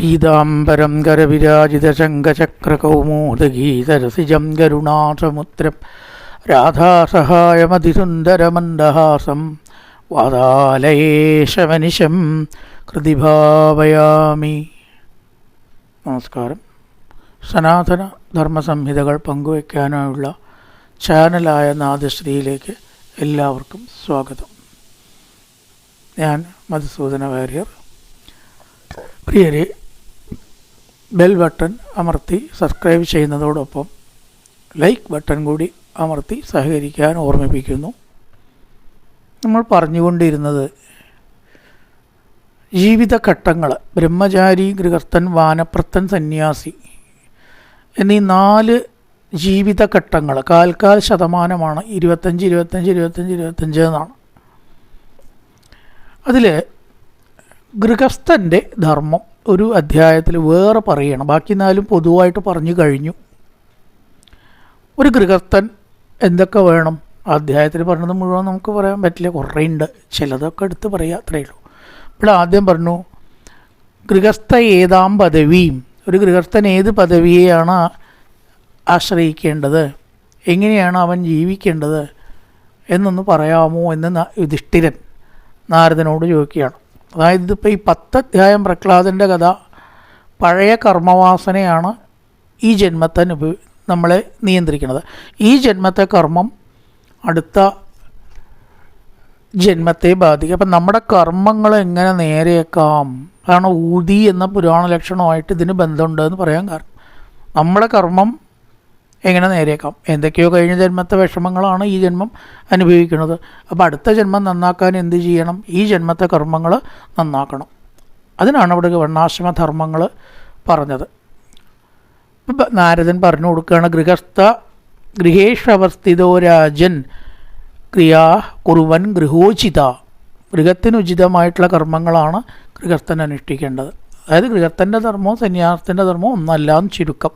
പീതാംബരം കരവിരാജിതശങ്കചക്രകൗമോദഗീതരസിജം ഗരുണാസമുദ്രം രാധാസഹായമതിസുന്ദരമന്ദഹാസം വാതാലയേശമനിശം കൃതിഭാവയാമി. നമസ്കാരം. സനാതന ധർമ്മസംഹിതകൾ പങ്കുവയ്ക്കാനായുള്ള ചാനലായ നാദശ്രീയിലേക്ക് എല്ലാവർക്കും സ്വാഗതം. ഞാൻ മധുസൂദന വാര്യർ പ്രിയരെ ബെൽ ബട്ടൺ അമർത്തി സബ്സ്ക്രൈബ് ചെയ്യുന്നതോടൊപ്പം ലൈക്ക് ബട്ടൺ കൂടി അമർത്തി സഹകരിക്കാൻ ഓർമ്മിപ്പിക്കുന്നു. നമ്മൾ പറഞ്ഞുകൊണ്ടിരുന്നത് ജീവിതഘട്ടങ്ങൾ ബ്രഹ്മചാരി ഗൃഹസ്ഥൻ വാനപ്രസ്ഥൻ സന്യാസി എന്നീ നാല് ജീവിതഘട്ടങ്ങൾ കാൽക്കാൽ ശതമാനമാണ്. ഇരുപത്തഞ്ച് ഇരുപത്തഞ്ച് ഇരുപത്തഞ്ച് ഇരുപത്തഞ്ച് എന്നാണ്. അതിൽ ഗൃഹസ്ഥന്റെ ധർമ്മം ഒരു അധ്യായത്തിൽ വേറെ പറയണം. ബാക്കി നാലും പൊതുവായിട്ട് പറഞ്ഞു കഴിഞ്ഞു. ഒരു ഗൃഹസ്ഥൻ എന്തൊക്കെ വേണം? അധ്യായത്തിൽ പറഞ്ഞത് മുഴുവൻ നമുക്ക് പറയാൻ പറ്റില്ല. കുറേ ഉണ്ട്. ചിലതൊക്കെ എടുത്ത് പറയാം. അത്രയേ ഉള്ളൂ. ഇവിടെ ആദ്യം പറഞ്ഞു ഗൃഹസ്ഥ ഏതാം പദവിയും ഒരു ഗൃഹസ്ഥൻ ഏത് പദവിയെയാണ് ആശ്രയിക്കേണ്ടത്? എങ്ങനെയാണ് അവൻ ജീവിക്കേണ്ടത്? എന്നൊന്ന് പറയാമോ എന്ന് യുധിഷ്ഠിരൻ നാരദനോട് ചോദിക്കുകയാണ്. അതായത് ഇതിപ്പോൾ ഈ പത്ത് അധ്യായം പ്രഹ്ലാദന്റെ കഥ പഴയ കർമ്മവാസനയാണ് ഈ ജന്മത്തെ നമ്മളെ നിയന്ത്രിക്കുന്നത്. ഈ ജന്മത്തെ കർമ്മം അടുത്ത ജന്മത്തെ ബാധിക്കും. അപ്പം നമ്മുടെ കർമ്മങ്ങൾ എങ്ങനെ നേരെയേക്കാം? കാരണം ഊതി എന്ന പുരാണ ലക്ഷണമായിട്ട് ഇതിന് ബന്ധമുണ്ട് എന്ന് പറയാൻ കാരണം. നമ്മുടെ കർമ്മം എങ്ങനെ നേരേക്കാം എന്തൊക്കെയോ കഴിഞ്ഞ ജന്മത്തെ വിഷമങ്ങളാണ് ഈ ജന്മം അനുഭവിക്കുന്നത്. അപ്പോൾ അടുത്ത ജന്മം നന്നാക്കാൻ എന്ത് ചെയ്യണം? ഈ ജന്മത്തെ കർമ്മങ്ങൾ നന്നാക്കണം. അതിനാണ് അവിടെ വർണാശ്രമധർമ്മങ്ങൾ പറഞ്ഞത്. നാരദൻ പറഞ്ഞു കൊടുക്കുകയാണ് ഗൃഹസ്ഥ ഗൃഹേഷവസ്ഥിതോ രാജൻ ക്രിയാ കുറുവൻ ഗൃഹോചിത. ഗൃഹത്തിനുചിതമായിട്ടുള്ള കർമ്മങ്ങളാണ് ഗൃഹസ്ഥൻ അനുഷ്ഠിക്കേണ്ടത്. അതായത് ഗൃഹസ്ഥന്റെ ധർമ്മവും സന്യാസത്തിന്റെ ധർമ്മവും ഒന്നല്ല എന്ന് ചുരുക്കം.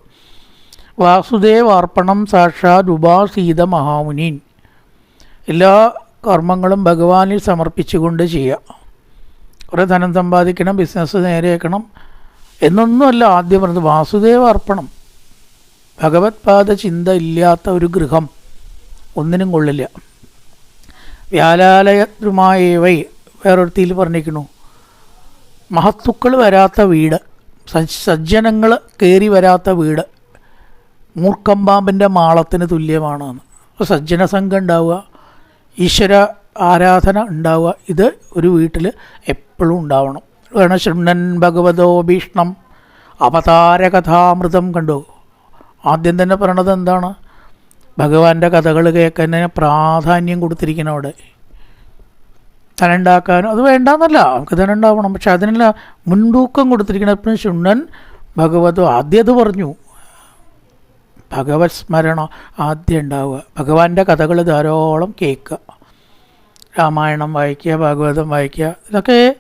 വാസുദേവാർപ്പണം സാക്ഷാത് ഉപാസീത മഹാമുനിൻ. എല്ലാ കർമ്മങ്ങളും ഭഗവാനിൽ സമർപ്പിച്ചുകൊണ്ട് ചെയ്യുക കുറേ ധനം സമ്പാദിക്കണം ബിസിനസ് നേരെയാക്കണം എന്നൊന്നുമല്ല ആദ്യം പറഞ്ഞത് വാസുദേവ അർപ്പണം ഭഗവത് പാദ ചിന്ത ഇല്ലാത്ത ഒരു ഗൃഹം ഒന്നിനും കൊള്ളില്ല. വ്യാലാലയത്രുമായവൈ വേറൊരുത്തിയിൽ പറഞ്ഞിരിക്കുന്നു. മഹത്തുക്കൾ വരാത്ത വീട് സജ്ജ സജ്ജനങ്ങൾ കയറി വരാത്ത വീട് മൂർക്കമ്പാമ്പിന്റെ മാളത്തിന് തുല്യമാണ് അപ്പോൾ സജ്ജന സംഘം ഉണ്ടാവുക ഈശ്വര ആരാധന ഉണ്ടാവുക ഇത് ഒരു വീട്ടിൽ എപ്പോഴും ഉണ്ടാവണം. വേണം ശൃണ്ണൻ ഭഗവതോ ഭീഷ്ണം അവതാരകഥാമൃതം കണ്ടു. ആദ്യം തന്നെ പറയണത് എന്താണ്? ഭഗവാന്റെ കഥകൾ കേൾക്കുന്നതിന് പ്രാധാന്യം കൊടുത്തിരിക്കണം അവിടെ. ധനുണ്ടാക്കാനും അത് വേണ്ടാന്നല്ല നമുക്ക് ധനുണ്ടാവണം പക്ഷെ അതിനുള്ള മുൻതൂക്കം കൊടുത്തിരിക്കണം. എപ്പോഴും ശുണ്ണൻ ഭഗവതോ ആദ്യം അത് പറഞ്ഞു. ഭഗവത് സ്മരണ ആദ്യം ഉണ്ടാവുക. ഭഗവാന്റെ കഥകൾ ധാരാളം കേൾക്കുക. രാമായണം വായിക്കുക ഭാഗവതം വായിക്കുക ഇതൊക്കെ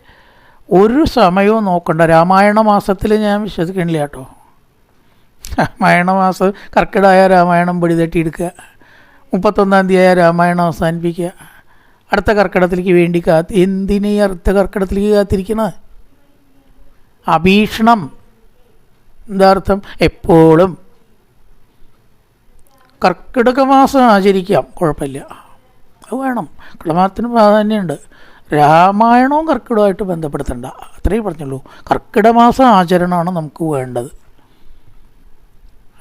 ഒരു സമയവും നോക്കണ്ട. രാമായണ മാസത്തിൽ ഞാൻ വിശ്വസിക്കണില്ല കേട്ടോ. രാമായണ മാസം കർക്കിടായ രാമായണം പൊടി തട്ടിയെടുക്കുക. മുപ്പത്തൊന്നാം തീയതി ആയ രാമായണം അവസാനിപ്പിക്കുക. അടുത്ത കർക്കിടത്തിലേക്ക് വേണ്ടി കാത്ത് എന്തിനീ അടുത്ത കർക്കിടത്തിലേക്ക് കാത്തിരിക്കുന്നത് അഭീഷണം. എന്താർത്ഥം എപ്പോഴും കർക്കിടക മാസം ആചരിക്കാം കുഴപ്പമില്ല. അത് വേണം. കടമാസത്തിന് പ്രാധാന്യമുണ്ട് രാമായണവും കർക്കിടമായിട്ട് ബന്ധപ്പെടുത്തണ്ട. അത്രയും പറഞ്ഞുള്ളൂ. കർക്കിടക മാസം ആചരണമാണ് നമുക്ക് വേണ്ടത്.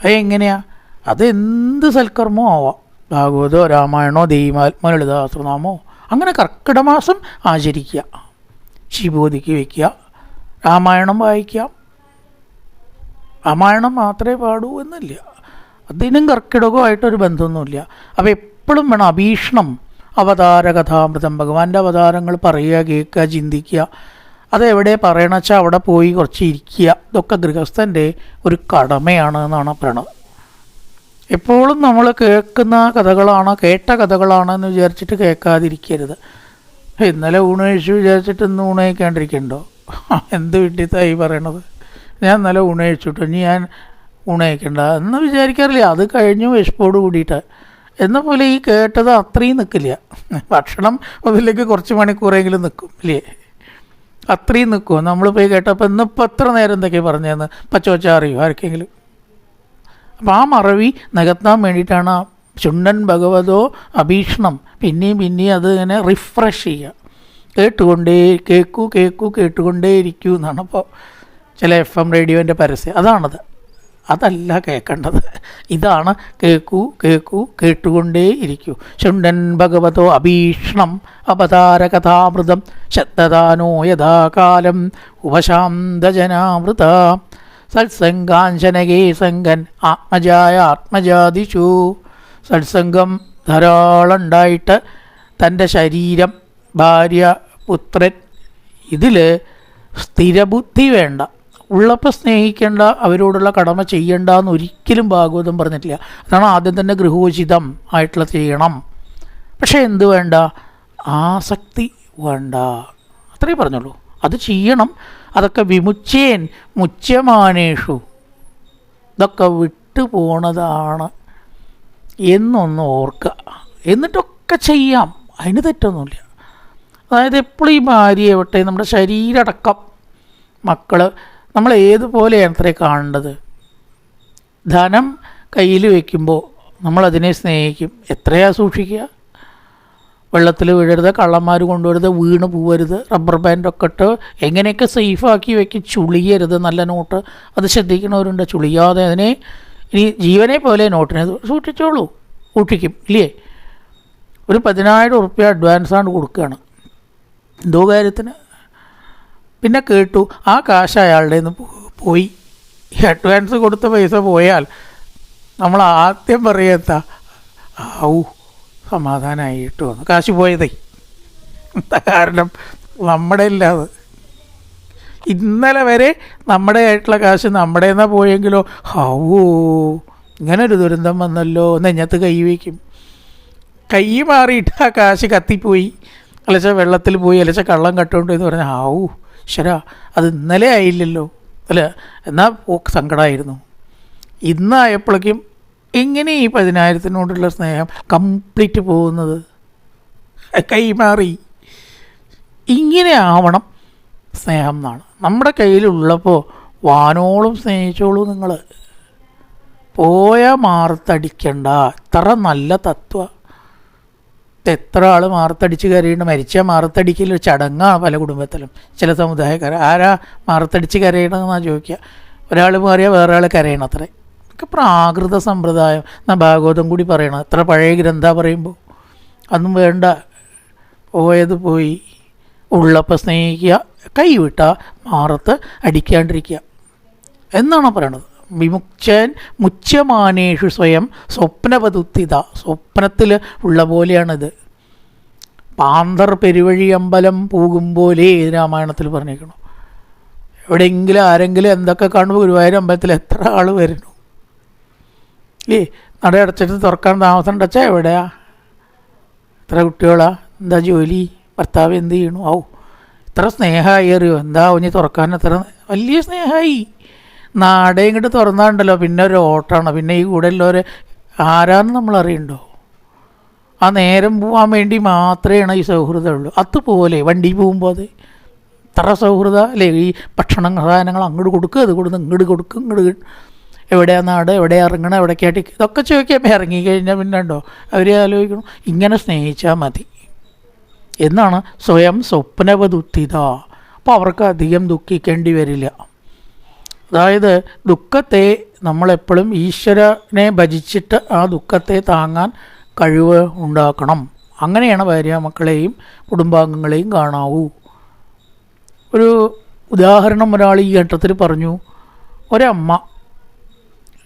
അത് എങ്ങനെയാ? അത് എന്ത് സൽക്കർമ്മവും ആവാം. ഭാഗവതോ രാമായണോ ദൈവാത്മ ലളിതാസ്രനാമോ അങ്ങനെ കർക്കിടക മാസം ആചരിക്കുക. ശിവോതിക്ക് വയ്ക്കുക രാമായണം വായിക്കാം. രാമായണം മാത്രമേ പാടൂ എന്നില്ല. അതിനും കർക്കിടകമായിട്ടൊരു ബന്ധമൊന്നുമില്ല. അപ്പോൾ എപ്പോഴും വേണം അഭീഷണം അവതാര കഥാമൃതം ഭഗവാന്റെ അവതാരങ്ങൾ പറയുക കേൾക്കുക ചിന്തിക്കുക. അതെവിടെ പറയണ വെച്ചാൽ അവിടെ പോയി കുറച്ച് ഇരിക്കുക. ഇതൊക്കെ ഗൃഹസ്ഥന്റെ ഒരു കടമയാണ് എന്നാണ് പറയണത് എപ്പോഴും നമ്മൾ കേൾക്കുന്ന കഥകളാണ് കേട്ട കഥകളാണെന്ന് വിചാരിച്ചിട്ട് കേൾക്കാതിരിക്കരുത്. ഇന്നലെ ഊണ് കഴിച്ചു വിചാരിച്ചിട്ട് ഇന്ന് ഊണ് കഴിക്കാണ്ടിരിക്കണ്ടോ? എന്ത് വിട്ടിത്തായി പറയണത്? ഞാൻ ഇന്നലെ ഊണ് കഴിച്ചിട്ടു ഇനി ഞാൻ ഊണ് കഴിക്കണ്ട എന്ന് വിചാരിക്കാറില്ല. അത് കഴിഞ്ഞു വിശപ്പോട് കൂടിയിട്ട്. എന്ന പോലെ ഈ കേട്ടത് അത്രയും നിൽക്കില്ല ഭക്ഷണം അതിലേക്ക് കുറച്ച് മണിക്കൂറെങ്കിലും നിൽക്കും ഇല്ലേ? അത്രയും നിൽക്കും നമ്മൾ പോയി കേട്ടപ്പോൾ ഇന്നിപ്പോൾ എത്ര നേരം എന്തൊക്കെയാണ് പറഞ്ഞതെന്ന് പച്ചവച്ച അറിയോ ആർക്കെങ്കിലും? അപ്പോൾ ആ മറവി നികത്താൻ വേണ്ടിയിട്ടാണ് ആ ചുണ്ടൻ ഭഗവതോ അഭീഷണം പിന്നെയും പിന്നെയും അത് ഇങ്ങനെ റിഫ്രഷ് ചെയ്യുക. കേട്ടുകൊണ്ടേ കേൾക്കൂ കേൾക്കൂ കേട്ടുകൊണ്ടേ ഇരിക്കൂ എന്നാണ് അപ്പോൾ ചില എഫ് എം റേഡിയോന്റെ പരസ്യം. അതാണത്. അതല്ല കേൾക്കേണ്ടത്. ഇതാണ് കേൾക്കൂ കേൾക്കൂ കേട്ടുകൊണ്ടേ ഇരിക്കൂ ചുണ്ടൻ ഭഗവതോ അഭീഷണം അവതാരകഥാമൃതം ശബ്ദദാനോ യഥാകാലം ഉപശാന്തജനാമൃത സത്സംഗാഞ്ചനകേ സംഗൻ ആത്മജായ ആത്മജാതിഷു. സത്സംഗം ധാരാളം ഉണ്ടായിട്ട് തന്റെ ശരീരം ഭാര്യ പുത്രൻ ഇതിൽ സ്ഥിരബുദ്ധി വേണ്ട. ഉള്ളപ്പോൾ സ്നേഹിക്കേണ്ട അവരോടുള്ള കടമ ചെയ്യേണ്ട എന്ന് ഒരിക്കലും ഭാഗവതം പറഞ്ഞിട്ടില്ല. അതാണ് ആദ്യം തന്നെ ഗൃഹോചിതം ആയിട്ടുള്ള ചെയ്യണം. പക്ഷേ എന്ത് വേണ്ട? ആസക്തി വേണ്ട. അത്രേ പറഞ്ഞുള്ളൂ. അത് ചെയ്യണം. അതൊക്കെ വിമുച്ചേൻ മുച്ചമാനേഷു. ഇതൊക്കെ വിട്ടുപോണതാണ് എന്നൊന്ന് ഓർക്കുക എന്നിട്ടൊക്കെ ചെയ്യാം. അതിന് തെറ്റൊന്നുമില്ല. അതായത് എപ്പോഴും ഈ ഭാര്യ ആവട്ടെ നമ്മുടെ ശരീരടക്കം. മക്കൾ നമ്മൾ ഏതുപോലെയാണ് അത്രേ കാണേണ്ടത് ധനം കയ്യിൽ വയ്ക്കുമ്പോൾ നമ്മളതിനെ സ്നേഹിക്കും. എത്രയാ സൂക്ഷിക്കുക? വെള്ളത്തിൽ വീഴരുത് കള്ളന്മാർ കൊണ്ടുവരുത് വീണ് പോവരുത് റബ്ബർ ബാൻഡൊക്കെ ഇട്ട് എങ്ങനെയൊക്കെ സേഫാക്കി വെക്കി ചുളിയരുത് നല്ല നോട്ട്. അത് ശ്രദ്ധിക്കണവരുണ്ട് ചുളിയാതെ അതിനെ ഇനി ജീവനെ പോലെ നോട്ടിനെ സൂക്ഷിച്ചോളൂ. സൂക്ഷിക്കും. ഇല്ലേ? ഒരു പതിനായിരം ഉറുപ്പ്യ അഡ്വാൻസാണ് കൊടുക്കുകയാണ് എന്തോ കാര്യത്തിന് പിന്നെ കേട്ടു ആ കാശ് അയാളുടെ നിന്ന് പോയി. അഡ്വാൻസ് കൊടുത്ത പൈസ പോയാൽ നമ്മൾ ആദ്യം പറയത്ത ഔ സമാധാനമായിട്ട് വന്നു. കാശ് പോയതേ. കാരണം? നമ്മുടെ ഇല്ലാതെ ഇന്നലെ വരെ നമ്മുടെ ആയിട്ടുള്ള കാശ് നമ്മുടെ നിന്നാ പോയെങ്കിലോ ഹൗ ഇങ്ങനെ ഒരു ദുരന്തം വന്നല്ലോ നെഞ്ഞത്ത് കൈ വയ്ക്കും കൈ മാറിയിട്ട് ആ കാശ് കത്തിപ്പോയി. അലച്ച വെള്ളത്തിൽ പോയി അലച്ച കള്ളം കട്ടുകൊണ്ട് എന്ന് പറഞ്ഞാൽ ഹാവൂ ശരാ അത് ഇന്നലെ ആയില്ലല്ലോ. അല്ല എന്നാൽ സങ്കടമായിരുന്നു ഇന്നായപ്പോഴേക്കും എങ്ങനെ ഈ പതിനായിരത്തിനോടുള്ള സ്നേഹം കംപ്ലീറ്റ് പോകുന്നത്? കൈമാറി. ഇങ്ങനെ ആവണം സ്നേഹം എന്നാണ്. നമ്മുടെ കയ്യിലുള്ളപ്പോൾ വാനോളം സ്നേഹിച്ചോളൂ നിങ്ങൾ പോയ മാറത്തടിക്കണ്ട. ഇത്ര നല്ല തത്വ. എത്ര ആൾ മാറത്തടിച്ച് കരയുണ്ട്? മരിച്ച മാറത്തടിക്കൽ ഒരു ചടങ്ങാണ് പല കുടുംബത്തിലും. ചില സമുദായക്കാർ ആരാ മാറത്തടിച്ച് കരയണമെന്നാണ് ചോദിക്കുക ഒരാൾ മാറിയാൽ വേറെ ആൾ കരയണം അത്രേ. ഒക്കെ പ്രാകൃത സമ്പ്രദായം. എന്നാ ഭാഗവതം കൂടി പറയണം. എത്ര പഴയ ഗ്രന്ഥ പറയുമ്പോൾ അന്നും വേണ്ട. പോയത് പോയി. ഉള്ളപ്പോൾ സ്നേഹിക്കുക. കൈവിട്ട മാറത്ത് അടിക്കാണ്ടിരിക്കുക. എന്നാണ് പറയണത്? വിമുക്തൻ മുച്ചമാനേഷു സ്വയം സ്വപ്നപതുത്തിത സ്വപ്നത്തിൽ ഉള്ള പോലെയാണിത്. പാന്തർ പെരുവഴി അമ്പലം പോകും പോലെ രാമായണത്തിൽ പറഞ്ഞേക്കണം എവിടെയെങ്കിലും ആരെങ്കിലും എന്തൊക്കെ കാണുമ്പോൾ ഗുരുവായൂർ അമ്പലത്തിൽ എത്ര ആൾ വരുന്നു? ഏ നട അടച്ചിട്ട് തുറക്കാൻ താമസം ഉണ്ടച്ചാ എവിടെയാ? എത്ര കുട്ടികളാ? എന്താ ജോലി? ഭർത്താവ് എന്ത് ചെയ്യണു? ഔ ഇത്ര സ്നേഹമായി അറിയോ? എന്താ ഇനി തുറക്കാൻ എത്ര വലിയ സ്നേഹമായി? നാടേ ഇങ്ങോട്ട് തുറന്നാണ്ടല്ലോ. പിന്നെ ഒരു ഓട്ടമാണ്. പിന്നെ ഈ കൂടെ ഉള്ളവർ ആരാന്ന് നമ്മൾ അറിയണ്ടോ ആ നേരം പോകാൻ വേണ്ടി മാത്രമേ ഈ സൗഹൃദമുള്ളൂ അതുപോലെ വണ്ടി പോകുമ്പോൾ അത് ഇത്ര സൗഹൃദ അല്ലേ? ഈ ഭക്ഷണ സാധനങ്ങൾ അങ്ങോട്ട് കൊടുക്കുക അത് കൊടുത്ത് ഇങ്ങോട്ട് കൊടുക്കും ഇങ്ങോട്ട് എവിടെയാ നാട് എവിടെ ഇറങ്ങണം എവിടേക്കായിട്ട് ഇതൊക്കെ ചോദിക്കാൻ ഇറങ്ങി കഴിഞ്ഞാൽ പിന്നെ ഉണ്ടോ? അവരെ ആലോചിക്കണം. ഇങ്ങനെ സ്നേഹിച്ചാൽ മതി. എന്നാണ് സ്വയം സ്വപ്നവതുത്തിത അപ്പോൾ അവർക്ക് അധികം ദുഃഖിക്കേണ്ടി വരില്ല. അതായത് ദുഃഖത്തെ നമ്മളെപ്പോഴും ഈശ്വരനെ ഭജിച്ചിട്ട് ആ ദുഃഖത്തെ താങ്ങാൻ കഴിവ് ഉണ്ടാക്കണം. അങ്ങനെയാണ് ഭാര്യ മക്കളെയും കുടുംബാംഗങ്ങളെയും കാണാവൂ. ഒരു ഉദാഹരണം ഒരാൾ ഈ ഘട്ടത്തിൽ പറഞ്ഞു ഒരമ്മ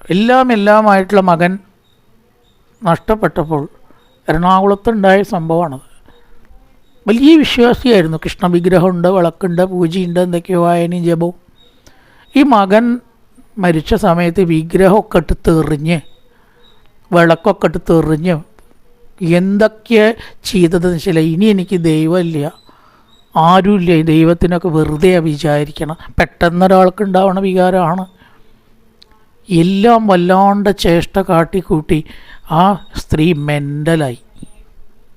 എല്ലാം എല്ലാമായിട്ടുള്ള മകൻ നഷ്ടപ്പെട്ടപ്പോൾ എറണാകുളത്തുണ്ടായ സംഭവമാണത്. വലിയ വിശ്വാസിയായിരുന്നു. കൃഷ്ണ വിഗ്രഹമുണ്ട് വിളക്കുണ്ട് പൂജയുണ്ട് എന്തൊക്കെയോ വായനയും ജപവും ഈ മകൻ മരിച്ച സമയത്ത് വിഗ്രഹമൊക്കെ ഇട്ട് തെറിഞ്ഞ് വിളക്കൊക്കെ ഇട്ട് തെറിഞ്ഞ് എന്തൊക്കെ ചെയ്തതെന്ന് വെച്ചാൽ ഇനി എനിക്ക് ദൈവമില്ല ആരുമില്ല ദൈവത്തിനൊക്കെ വെറുതെ വിചാരിക്കണം. പെട്ടെന്നൊരാൾക്ക് ഉണ്ടാവണ വികാരമാണ്. എല്ലാം വല്ലാണ്ട് ചേഷ്ട കാട്ടിക്കൂട്ടി ആ സ്ത്രീ മെന്റലായി.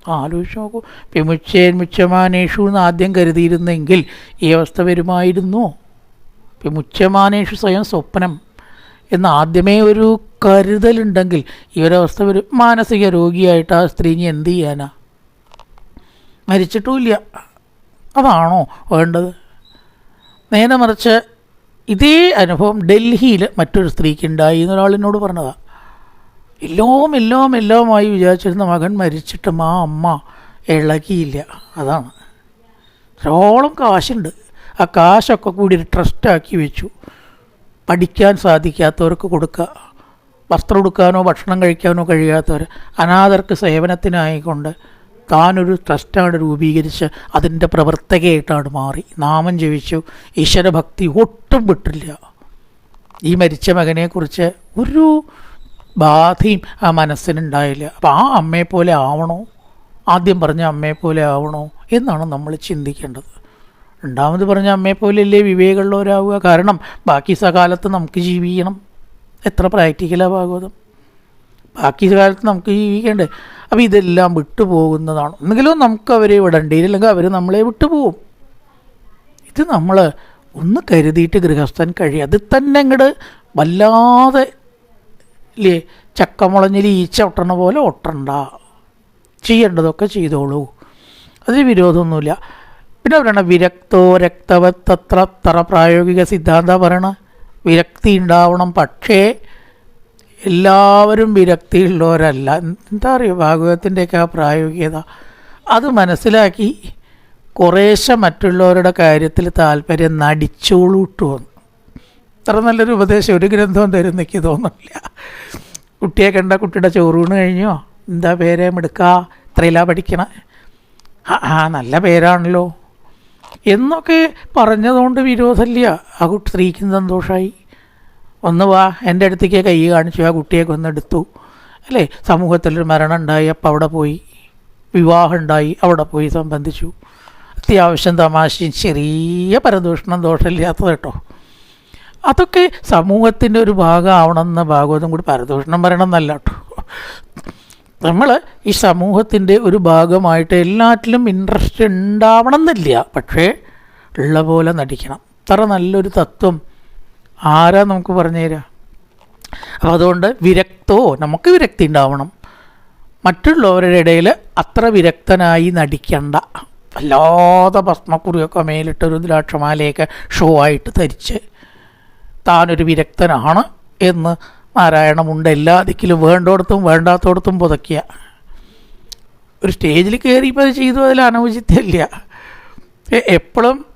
ആലോചിച്ച് നോക്കൂ. വിമുച്ചേൻ മുച്ചമാനേഷു എന്ന് ആദ്യം കരുതിയിരുന്നെങ്കിൽ ഈ അവസ്ഥ വരുമായിരുന്നോ? വിമുച്ചമാനേഷു സ്വയം സ്വപ്നം എന്ന് ആദ്യമേ ഒരു കരുതലുണ്ടെങ്കിൽ ഈ ഒരവസ്ഥ ഒരു മാനസിക രോഗിയായിട്ട് ആ സ്ത്രീ ഇനി എന്ത് ചെയ്യാനാ? മരിച്ചിട്ടുമില്ല. അതാണോ വേണ്ടത്? നേരെ മറിച്ച് ഇതേ അനുഭവം ഡൽഹിയിൽ മറ്റൊരു സ്ത്രീക്ക് ഉണ്ടായി എന്നൊരാളിനോട് പറഞ്ഞതാ. പറഞ്ഞതാണ് എല്ലാം എല്ലാം എല്ലാമായി വിചാരിച്ചിരുന്ന മകൻ മരിച്ചിട്ടും ആ അമ്മ ഇളകിയില്ല. അതാണ്. ധാരാളം കാശുണ്ട്. ആ കാശൊക്കെ കൂടി ഒരു ട്രസ്റ്റാക്കി വെച്ചു. പഠിക്കാൻ സാധിക്കാത്തവർക്ക് കൊടുക്കുക. വസ്ത്രം കൊടുക്കാനോ ഭക്ഷണം കഴിക്കാനോ കഴിയാത്തവർ അനാഥർക്ക് സേവനത്തിനായിക്കൊണ്ട് താനൊരു ട്രസ്റ്റാണ് രൂപീകരിച്ച് അതിന്റെ പ്രവർത്തകയായിട്ടാണ് മാറി. നാമം ജപിച്ചു. ഈശ്വരഭക്തി ഒട്ടും വിട്ടില്ല. ഈ മരിച്ച മകനെക്കുറിച്ച് ഒരു ബാധയും ആ മനസ്സിനുണ്ടായില്ല. അപ്പോൾ ആ അമ്മയെപ്പോലെ ആവണോ? ആദ്യം പറഞ്ഞ അമ്മയെപ്പോലെ ആവണോ? എന്നാണ് നമ്മൾ ചിന്തിക്കേണ്ടത്. രണ്ടാമത് പറഞ്ഞ അമ്മയെപ്പോലെയല്ലേ വിവേകമുള്ളവരാവുക? കാരണം ബാക്കി സകാലത്ത് നമുക്ക് ജീവിക്കണം. എത്ര പ്രാക്ടിക്കലാണ് ഭാഗവതം? ബാക്കി കാലത്ത് നമുക്ക് ജീവിക്കേണ്ടേ. അപ്പോൾ ഇതെല്ലാം വിട്ടുപോകുന്നതാണ്. ഒന്നെങ്കിലും നമുക്ക് അവരെ വിടേണ്ടി അല്ലെങ്കിൽ അവർ നമ്മളെ വിട്ടുപോകും. ഇത് നമ്മൾ ഒന്ന് കരുതിയിട്ട് ഗൃഹസ്ഥൻ കഴിയും. അത് തന്നെ അങ്ങോട്ട് വല്ലാതെ ഇല്ലേ ചക്കമുളഞ്ഞിൽ ഈച്ച ഒട്ടണ പോലെ ഒട്ടണ്ട. ചെയ്യേണ്ടതൊക്കെ ചെയ്തോളൂ. അതിന് വിരോധമൊന്നുമില്ല. പിന്നെ പറയണ വിരക്തോ രക്തവത്തത്ര തറ പ്രായോഗിക സിദ്ധാന്ത പറയണ വിരക്തി ഉണ്ടാവണം. പക്ഷേ എല്ലാവരും വിരക്തിയുള്ളവരല്ല. എന്താ പറയുക ഭാഗവതത്തിന്റെയൊക്കെ ആ പ്രായോഗികത. അത് മനസ്സിലാക്കി കുറേശ്ശെ മറ്റുള്ളവരുടെ കാര്യത്തിൽ താല്പര്യം നടിച്ചോളൂട്ടു വന്നു അത്ര നല്ലൊരു ഉപദേശം ഒരു ഗ്രന്ഥവും തരും തോന്നില്ല കുട്ടിയെ കണ്ട കുട്ടിയുടെ ചോറൂണ് കഴിഞ്ഞോ? എന്താ പേരെ? മെടുക്കുക ഇത്രയിലാ പഠിക്കണ. ആ നല്ല പേരാണല്ലോ. എന്നൊക്കെ പറഞ്ഞതുകൊണ്ട് വിരോധമില്ല. ആ കുട്ടി സ്ത്രീക്കും സന്തോഷമായി ഒന്ന് വാ എന്റെ അടുത്തേക്ക് കൈ കാണിച്ചു. ആ കുട്ടിയൊക്കെ ഒന്ന് എടുത്തു. അല്ലേ? സമൂഹത്തിലൊരു മരണം ഉണ്ടായി അപ്പം അവിടെ പോയി. വിവാഹം ഉണ്ടായി അവിടെ പോയി സംബന്ധിച്ചു. അത്യാവശ്യം തമാശയും ചെറിയ പരദൂഷണം ദോഷമില്ലാത്തത് കേട്ടോ. അതൊക്കെ സമൂഹത്തിന്റെ ഒരു ഭാഗമാവണമെന്ന ഭാഗവതം കൂടി പരദൂഷണം പറയണമെന്നല്ല കേട്ടോ. നമ്മൾ ഈ സമൂഹത്തിന്റെ ഒരു ഭാഗമായിട്ട് എല്ലാറ്റിലും ഇൻട്രസ്റ്റ് ഉണ്ടാവണം എന്നില്ല പക്ഷേ ഉള്ള പോലെ നടിക്കണം. അത്ര നല്ലൊരു തത്വം ആരാ നമുക്ക് പറഞ്ഞു തരാം? അപ്പോൾ അതുകൊണ്ട് വിരക്തോ നമുക്ക് വിരക്തി ഉണ്ടാവണം. മറ്റുള്ളവരുടെ ഇടയിൽ അത്ര വിരക്തനായി നടിക്കണ്ട. വല്ലാതെ ഭസ്മക്കുറിയൊക്കെ മേലിട്ട് രുദ്രാക്ഷമാലയൊക്കെ ഷോ ആയിട്ട് ധരിച്ച് താനൊരു വിരക്തനാണ് എന്ന് നാരായണമുണ്ട് എല്ലാ ദിക്കിലും വേണ്ടോടത്തും വേണ്ടാത്തോടത്തും പുതയ്ക്കുക. ഒരു സ്റ്റേജിൽ കയറിയപ്പോൾ അത് ചെയ്തു അതിൽ അനൗചിത്യമില്ല. എപ്പോഴും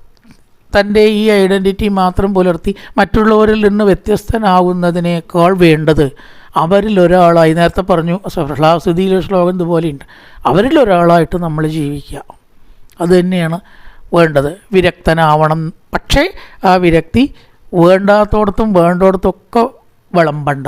തന്റെ ഈ ഐഡന്റിറ്റി മാത്രം പുലർത്തി മറ്റുള്ളവരിൽ നിന്ന് വ്യത്യസ്തനാവുന്നതിനേക്കാൾ വേണ്ടത് അവരിൽ ഒരാളായി നേരത്തെ പറഞ്ഞു പ്രഹ്ലാസുതിയിലെ ശ്ലോകം ഇതുപോലെയുണ്ട്. അവരിൽ ഒരാളായിട്ട് നമ്മൾ ജീവിക്കുക. അത് തന്നെയാണ് വേണ്ടത്. വിരക്തനാവണം. പക്ഷേ ആ വിരക്തി വേണ്ടാത്തോടത്തും വേണ്ടോടത്തൊക്കെ വിളമ്പണ്ട.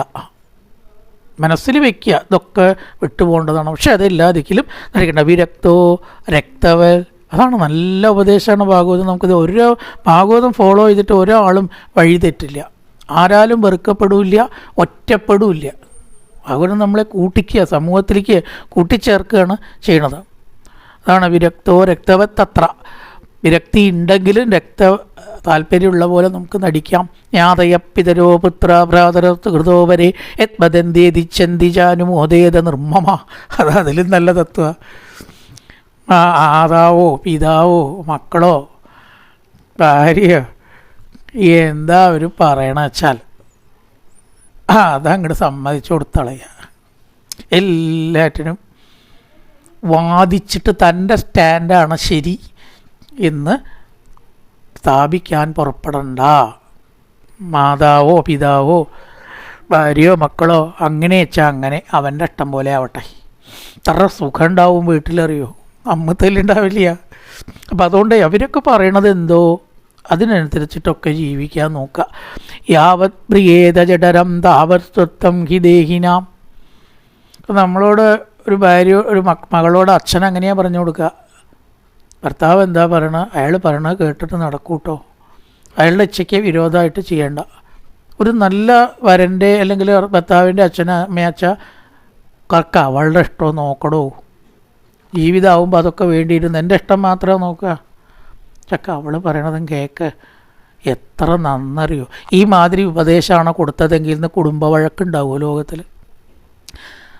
മനസ്സിൽ വയ്ക്കുക. ഇതൊക്കെ വിട്ടുപോകേണ്ടതാണ്. പക്ഷെ അതെല്ലാ ദിക്കിലും നടിക്കണ്ട വിരക്തോ രക്തവൽ. അതാണ് നല്ല ഉപദേശമാണ് ഭാഗവതം. നമുക്കിത് ഓരോ ഭാഗവതം ഫോളോ ചെയ്തിട്ട് ഒരാളും വഴിതെറ്റില്ല. ആരാലും വെറുക്കപ്പെടില്ല ഒറ്റപ്പെടില്ല. ഭാഗവതം നമ്മളെ കൂട്ടിക്കുക സമൂഹത്തിലേക്ക് കൂട്ടിച്ചേർക്കുകയാണ് ചെയ്യണത്. അതാണ് വിരക്തോ രക്തവത്തത്ര വിരക്തി ഉണ്ടെങ്കിലും രക്ത താല്പര്യമുള്ള പോലെ നമുക്ക് നടിക്കാം. ജ്ഞാതയ പിതരോ ഭ്രാതരോ വരെ. യത് വദന്തേതി ചന്തിജാനുമോദേത നിർമ്മമ. അത് അതിലും നല്ല തത്വ. ആതാവോ പിതാവോ മക്കളോ ഭാര്യ എന്താ അവർ പറയണ വെച്ചാൽ. അതങ്ങോട്ട് സമ്മതിച്ചു കൊടുത്തളയ. എല്ലാറ്റിനും വാദിച്ചിട്ട് തന്റെ സ്റ്റാൻഡാണ് ശരി എന്ന് സ്ഥാപിക്കാൻ പുറപ്പെടണ്ട. മാതാവോ പിതാവോ ഭാര്യയോ മക്കളോ അങ്ങനെ വെച്ചാൽ അങ്ങനെ അവന്റെ ഇഷ്ടം പോലെ ആവട്ടെ. ഇത്ര സുഖം ഉണ്ടാവും വീട്ടിലറിയോ അമ്മത്തല്ലുണ്ടാവില്ല അപ്പം അതുകൊണ്ട് അവരൊക്കെ പറയണത് എന്തോ? അതിനനുസരിച്ചിട്ടൊക്കെ ജീവിക്കാൻ നോക്കുക യാവത് പ്രിയേത ജഡരം താവത്വത്വം ഹി ദേഹിനാം. നമ്മളോട് ഒരു ഭാര്യ ഒരു മകളോട് അച്ഛൻ അങ്ങനെയാണ് പറഞ്ഞു കൊടുക്കുക ഭർത്താവ് എന്താ പറയണ? അയാൾ പറയണ കേട്ടിട്ട് നടക്കൂട്ടോ. അയാളുടെ ഇച്ഛയ്ക്ക് വിരോധമായിട്ട് ചെയ്യേണ്ട. ഒരു നല്ല വരന്റെ അല്ലെങ്കിൽ ഭർത്താവിന്റെ അച്ഛന അമ്മയച്ച കറക്ക അവളുടെ ഇഷ്ടം നോക്കടോ. ജീവിതമാകുമ്പോൾ അതൊക്കെ വേണ്ടിയിരുന്നു എന്റെ ഇഷ്ടം മാത്രമേ നോക്കുക. ചക്ക അവൾ പറയണതും കേക്ക്. എത്ര നന്നറിയോ? ഈ മാതിരി ഉപദേശമാണ് കൊടുത്തതെങ്കിൽ ഇന്ന് കുടുംബ വഴക്കുണ്ടാവുമോ ലോകത്തിൽ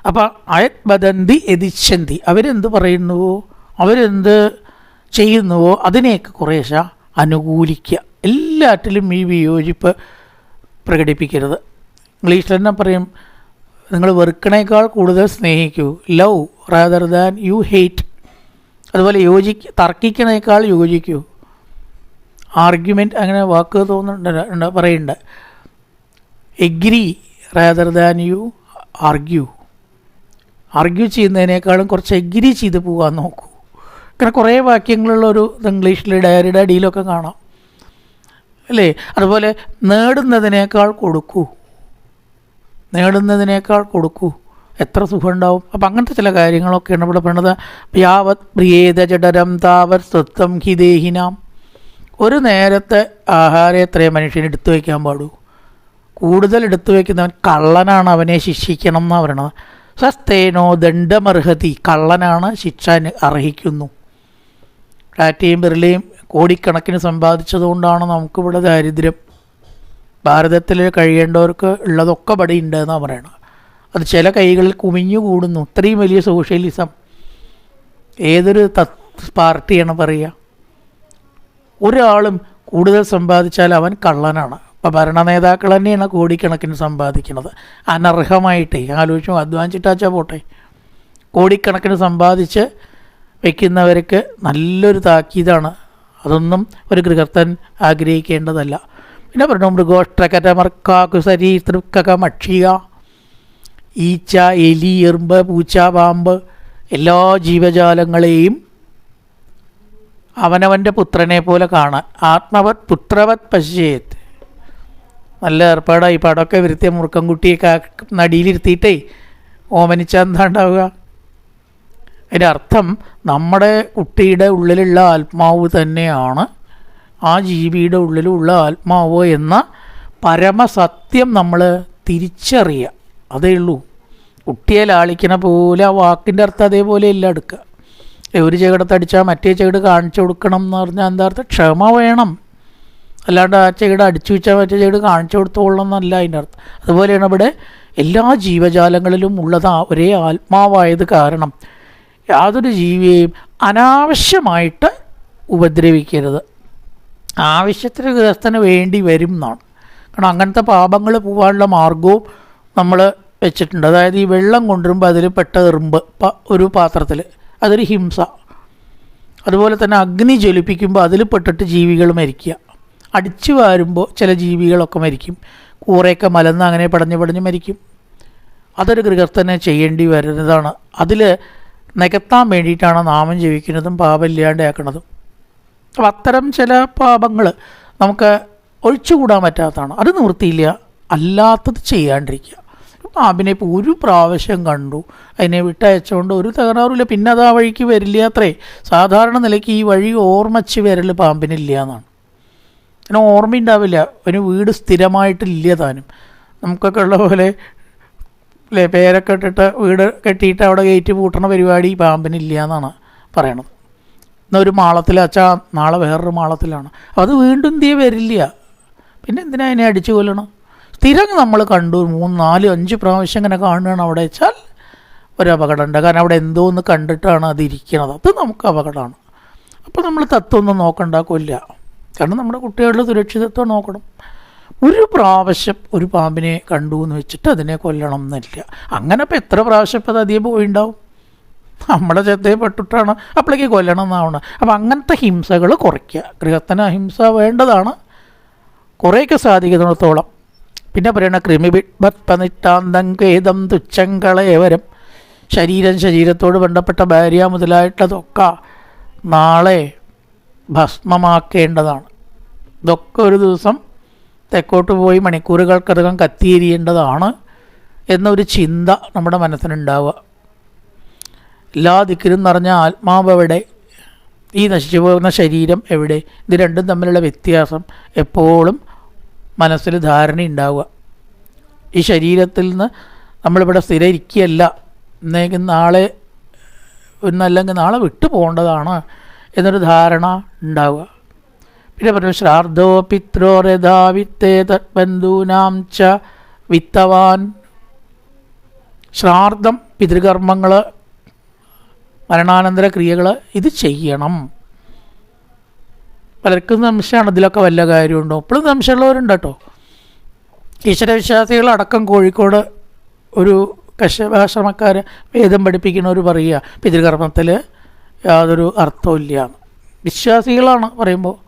അപ്പോൾ അയത് ബദന്തി എതിച്ചന്തി. അവരെന്ത് പറയുന്നുവോ അവരെന്ത് ചെയ്യുന്നുവോ അതിനെയൊക്കെ കുറേശ അനുകൂലിക്കുക. എല്ലാറ്റിലും ഈ വിയോജിപ്പ് പ്രകടിപ്പിക്കരുത്. ഇംഗ്ലീഷിൽ തന്നെ പറയും നിങ്ങൾ വെറുക്കണേക്കാൾ കൂടുതൽ സ്നേഹിക്കൂ. Love rather than you hate അതുപോലെ യോജിക്ക് തർക്കിക്കണേക്കാൾ യോജിക്കൂ. ആർഗ്യുമെന്റ് അങ്ങനെ വാക്ക് തോന്നുന്നുണ്ട് പറയുന്നുണ്ട്. Agree rather than you argue argue ചെയ്യുന്നതിനേക്കാളും കുറച്ച് എഗ്രി ചെയ്ത് പോകാൻ നോക്കൂ. അങ്ങനെ കുറേ വാക്യങ്ങളുള്ള ഒരു ഇംഗ്ലീഷിൽ ഡയറിയുടെ അടിയിലൊക്കെ കാണാം. അല്ലേ? അതുപോലെ നേടുന്നതിനേക്കാൾ കൊടുക്കൂ. നേടുന്നതിനേക്കാൾ കൊടുക്കൂ. എത്ര സുഖം ഉണ്ടാവും അപ്പം അങ്ങനത്തെ ചില കാര്യങ്ങളൊക്കെയാണ് ഇവിടെ പറയുന്നത് യാവത് പ്രിയേത ജഡരം താവത് സ്വത്വം ഹി ദേഹിനാം. ഒരു നേരത്തെ ആഹാരം എത്രയും മനുഷ്യൻ എടുത്തു വയ്ക്കാൻ പാടൂ. കൂടുതൽ എടുത്തു വയ്ക്കുന്നവൻ കള്ളനാണ് അവനെ ശിക്ഷിക്കണം എന്നാണ് പറയണത്. സസ്തേനോ ദണ്ഡമർഹതി കള്ളനാണ് ശിക്ഷ അർഹിക്കുന്നു. ടാറ്റയും ബിർലയും കോടിക്കണക്കിന് സമ്പാദിച്ചതുകൊണ്ടാണ് നമുക്കിവിടെ ദാരിദ്ര്യം. ഭാരതത്തിൽ കഴിയേണ്ടവർക്ക് ഉള്ളതൊക്കെ ഇവിടെ ഉണ്ട് എന്നാണ് പറയണത്. അത് ചില കൈകളിൽ കുമിഞ്ഞു കൂടുന്നു ഇത്രയും വലിയ സോഷ്യലിസം ഏതൊരു തത് പാർട്ടിയാണ് പറയുക? ഒരാളും കൂടുതൽ സമ്പാദിച്ചാൽ അവൻ കള്ളനാണ്. ഇപ്പോൾ ഭരണ നേതാക്കൾ തന്നെയാണ് കോടിക്കണക്കിന് സമ്പാദിക്കുന്നത്. അനർഹമായിട്ടേ. ആലോചിച്ചു അധ്വാനിച്ചിട്ടാച്ചാൽ പോട്ടെ. കോടിക്കണക്കിന് സമ്പാദിച്ച് വയ്ക്കുന്നവർക്ക് നല്ലൊരു താക്കീതാണ്. അതൊന്നും ഒരു ഗൃഹസ്ഥൻ ആഗ്രഹിക്കേണ്ടതല്ല. പിന്നെ പറഞ്ഞു മൃഗോഷ്ട്രകരമർക്കാക്കു സരീതൃക്കക മക്ഷിക ഈച്ച എലി എറുമ്പ് പൂച്ച പാമ്പ് എല്ലാ ജീവജാലങ്ങളെയും അവനവന്റെ പുത്രനെ പോലെ കാണാൻ. ആത്മവത് പുത്രവത് പശ്ചേത് നല്ല ഏർപ്പാടായി. പടമൊക്കെ വരുത്തിയ മുറുക്കൻകുട്ടിയൊക്കെ നടിയിലിരുത്തിയിട്ടേ ഉണ്ടാവുക അതിന്റെ അർത്ഥം നമ്മുടെ കുട്ടിയുടെ ഉള്ളിലുള്ള ആത്മാവ് തന്നെയാണ് ആ ജീവിയുടെ ഉള്ളിലുള്ള ആത്മാവ് എന്ന പരമസത്യം നമ്മൾ തിരിച്ചറിയുക. അതേ ഉള്ളൂ. കുട്ടിയെ ലാളിക്കണ പോലെ ആ വാക്കിന്റെ അർത്ഥം അതേപോലെ ഇല്ല എടുക്കുക. ഒരു ചെകിടത്തടിച്ചാൽ മറ്റേ ചെകിട് കാണിച്ചു കൊടുക്കണം എന്ന് പറഞ്ഞാൽ എന്താ അർത്ഥം? ക്ഷമ വേണം. അല്ലാണ്ട് ആ ചെകിട് അടിച്ചു വെച്ചാൽ മറ്റേ ചെകിട് കാണിച്ചു കൊടുത്തോളണം എന്നല്ല അതിന്റെ അർത്ഥം. അതുപോലെയാണ് ഇവിടെ എല്ലാ ജീവജാലങ്ങളിലും ഉള്ളത് ഒരേ ആത്മാവായത് കാരണം. യാതൊരു ജീവിയെയും അനാവശ്യമായിട്ട് ഉപദ്രവിക്കരുത്. ആവശ്യത്തിന് ഗൃഹസ്ഥന് വേണ്ടി വരും എന്നാണ്. കാരണം അങ്ങനത്തെ പാപങ്ങൾ പോകാനുള്ള മാർഗവും നമ്മൾ വെച്ചിട്ടുണ്ട്. അതായത് ഈ വെള്ളം കൊണ്ടുവരുമ്പോൾ അതിൽ പെട്ട എറുമ്പ് ഒരു പാത്രത്തിൽ. അതൊരു ഹിംസ. അതുപോലെ തന്നെ അഗ്നി ജ്വലിപ്പിക്കുമ്പോൾ അതിൽ പെട്ടിട്ട് ജീവികൾ മരിക്കുക. അടിച്ചു വാരുമ്പോൾ ചില ജീവികളൊക്കെ മരിക്കും. കൂറയൊക്കെ മലന്ന് അങ്ങനെ പടഞ്ഞ് പടഞ്ഞ് മരിക്കും. അതൊരു ഗൃഹസ്ഥനെ ചെയ്യേണ്ടി വരുന്നതാണ്. അതിൽ നികത്താൻ വേണ്ടിയിട്ടാണ് നാമം ജീവിക്കുന്നതും പാപമില്ലാണ്ടാക്കുന്നതും. അപ്പം അത്തരം ചില പാപങ്ങൾ നമുക്ക് ഒഴിച്ചുകൂടാൻ പറ്റാത്തതാണ്. അത് നിവൃത്തിയില്ല. അല്ലാത്തത് ചെയ്യാണ്ടിരിക്കുക. പാമ്പിനെ ഇപ്പോൾ ഒരു പ്രാവശ്യം കണ്ടു. അതിനെ വിട്ടയച്ചുകൊണ്ട് ഒരു തകരാറില്ല പിന്നെ അത് ആ വഴിക്ക് വരില്ല അത്രേ. സാധാരണ നിലയ്ക്ക് ഈ വഴി ഓർമ്മച്ച് വരൽ പാമ്പിനില്ല എന്നാണ് അതിന് ഓർമ്മയുണ്ടാവില്ല. അതിന് വീട് സ്ഥിരമായിട്ടില്ല താനും. നമുക്കൊക്കെ ഉള്ള പോലെ അല്ലേ പേരൊക്കെ ഇട്ടിട്ട് വീട് കെട്ടിയിട്ട് അവിടെ ഗേറ്റ് പൂട്ടണ പരിപാടി പാമ്പിനില്ല എന്നാണ് പറയണത്. എന്നൊരു മാളത്തിൽ അച്ഛാ നാളെ വേറൊരു മാളത്തിലാണ്. അത് വീണ്ടും തീ വരില്ല. പിന്നെ എന്തിനാ അതിനെ അടിച്ചു കൊല്ലണം? സ്ഥിരം നമ്മൾ കണ്ടു മൂന്ന് നാല് അഞ്ച് പ്രാവശ്യം ഇങ്ങനെ കാണുകയാണ് അവിടെ വെച്ചാൽ ഒരു അപകടമുണ്ട്. കാരണം അവിടെ എന്തോ ഒന്ന് കണ്ടിട്ടാണ് അത് ഇരിക്കുന്നത് അത് നമുക്ക് അപകടമാണ്. അപ്പോൾ നമ്മൾ തത്വമൊന്നും നോക്കണ്ട കൊല്ല കാരണം നമ്മുടെ കുട്ടികളുടെ സുരക്ഷിതത്വം നോക്കണം. ഒരു പ്രാവശ്യം ഒരു പാമ്പിനെ കണ്ടു എന്ന് വെച്ചിട്ട് അതിനെ കൊല്ലണം എന്നില്ല. അങ്ങനെ അപ്പോൾ എത്ര പ്രാവശ്യം ഇപ്പോൾ അത് അധികം പോയിണ്ടാവും? നമ്മുടെ ശ്രദ്ധയിൽ പെട്ടിട്ടാണ് അപ്പോഴേക്ക് കൊല്ലണം എന്നാവണം. അപ്പം അങ്ങനത്തെ ഹിംസകൾ കുറയ്ക്കുക. ഗൃഹത്തിന് അഹിംസ വേണ്ടതാണ്. കുറേയൊക്കെ സാധിക്കുന്നിടത്തോളം. പിന്നെ പറയണ കൃമിബിഡ്ബത്പനിട്ടാന്തം ഖേദം തുച്ഛങ്കളേവരം ശരീരം ശരീരത്തോട് ബന്ധപ്പെട്ട ഭാര്യ മുതലായിട്ടുള്ളതൊക്കെ നാളെ ഭസ്മമാക്കേണ്ടതാണ്. ഇതൊക്കെ ഒരു ദിവസം തെക്കോട്ട് പോയി മണിക്കൂറുകൾക്കധികം കത്തിയിരിയേണ്ടതാണ് എന്നൊരു ചിന്ത നമ്മുടെ മനസ്സിനുണ്ടാവുക. എല്ലാ ദിക്കിലും നിറഞ്ഞ ആത്മാവ് എവിടെ? ഈ നശിച്ചു പോകുന്ന ശരീരം എവിടെ? ഇത് രണ്ടും തമ്മിലുള്ള വ്യത്യാസം എപ്പോഴും മനസ്സിൽ ധാരണ ഉണ്ടാവുക ഈ ശരീരത്തിൽ നിന്ന് നമ്മളിവിടെ സ്ഥിരം ഇരിക്കുകയല്ല എന്നേക്കും നാളെ ഇന്നല്ലെങ്കിൽ നാളെ വിട്ടു പോകേണ്ടതാണ് എന്നൊരു ധാരണ ഉണ്ടാവുക. പിന്നെ പറഞ്ഞു ശ്രാദ്ധോ പിത്രോ രഥാ വിത്തേ തത്ബന്ധൂനാം ച വിത്തവാൻ. ശ്രാദ്ധം പിതൃകർമ്മങ്ങൾ മരണാനന്തര ക്രിയകൾ ഇത് ചെയ്യണം. പലർക്കും സംശയമാണ് ഇതിലൊക്കെ വല്ല കാര്യമുണ്ടോ? ഇപ്പോഴും സംശയമുള്ളവരുണ്ട് കേട്ടോ. ഈശ്വരവിശ്വാസികളടക്കം കോഴിക്കോട് ഒരു കശ്യപാശ്രമക്കാർ വേദം പഠിപ്പിക്കുന്നവർ പറയുക പിതൃകർമ്മത്തിൽ യാതൊരു അർത്ഥവും ഇല്ല വിശ്വാസികളാണ് പറയുമ്പോൾ